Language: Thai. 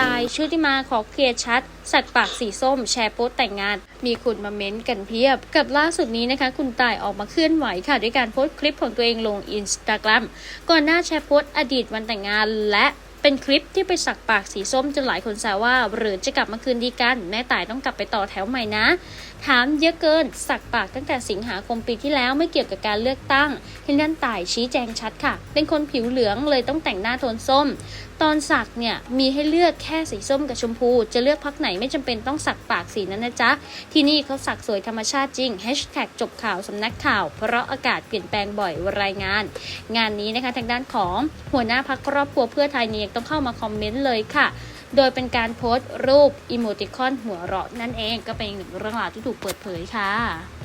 ตายชุติมาขอเคลียร์ชัด สักปากสีส้ม แชร์โพสต์แต่งงาน มีคนมาเม้นกันเพียบ กับล่าสุดนี้นะคะ คุณตายออกมาเคลื่อนไหวค่ะ ด้วยการโพสต์คลิปของตัวเองลงอินสตาแกรมก่อนหน้าแชร์โพสต์อดีตวันแต่งงาน และ เป็นคลิปที่ไปสักปากสีส้มจนหลายคนแซวว่า หรือจะกลับมาคืนดีกัน แม่ต่ายต้องกลับไปต่อแถวใหม่นะ ถามเยอะเกิน สักปากตั้งแต่สิงหาคมปีที่แล้วไม่เกี่ยวกับการเลือกตั้งเห็นด้นต่ายชี้แจงชัดค่ะ เป็นคนผิวเหลืองเลยต้องแต่งหน้าโทนส้ม ตอนสักเนี่ยมีให้เลือกแค่สีส้มกับชมพู จะเลือกพักไหนไม่จำเป็นต้องสักปากสีนั้นนะจ๊ะ ที่นี่เขาสักสวยธรรมชาติจริงจบข่าวสำนักข่าว เพราะอากาศเปลี่ยนแปลงบ่อยรายงาน งานนี้นะคะทางด้านของหัวหน้าพักครอบครัวเพื่อไทยเนี่ยต้องเข้ามาคอมเมนต์เลยค่ะ โดยเป็นการโพสต์รูปอิโมติคอนหัวเราะนั่นเองก็เป็นอีกหนึ่งเรื่องราวที่ถูกเปิดเผยค่ะ